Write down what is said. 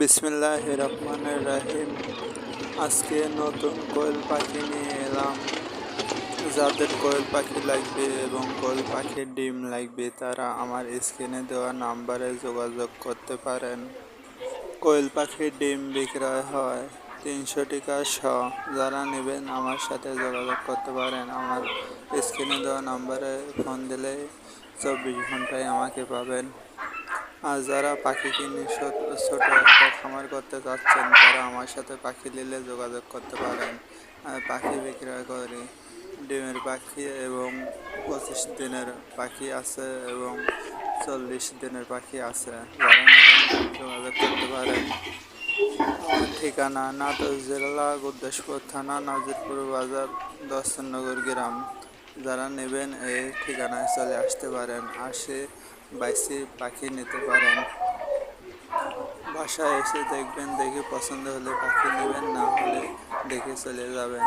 বিসমিল্লাহ রহমানের রাহিম। আজকে নতুন কোয়েল পাখি নিয়ে এলাম। যাদের কোয়েল পাখি লাগবে এবং কোয়েল পাখির ডিম লাগবে, তারা আমার স্ক্রিনে দেওয়া নাম্বারে যোগাযোগ করতে পারেন। কোয়েল পাখির ডিম বিক্রয় হয় তিনশো টাকা শ। যারা নেবেন আমার সাথে যোগাযোগ করতে পারেন। আমার স্ক্রিনে দেওয়া নাম্বারে ফোন দিলে চব্বিশ ঘন্টায় আমাকে পাবেন। আর যারা পাখি কিনে ছোট একটা খামার করতে চাচ্ছেন, তারা আমার সাথে পাখি নিলে যোগাযোগ করতে পারেন। পাখি বিক্রয় করি। ডিমের পাখি এবং পঁচিশ দিনের পাখি আছে এবং চল্লিশ দিনের পাখি আছে। যোগাযোগ করতে পারেন। ঠিকানা নাটোর জেলা, গুদ্দেশপুর থানা, নাজিরপুর বাজার, দর্শননগর গ্রাম। যারা নেবেন, এই ঠিকানায় চলে আসতে পারেন, আসে বাইসি পাখি নিতে পারেন। বাসায় এসে দেখবেন, দেখে পছন্দ হলে পাখি নেবেন, না হলে দেখে চলে যাবেন।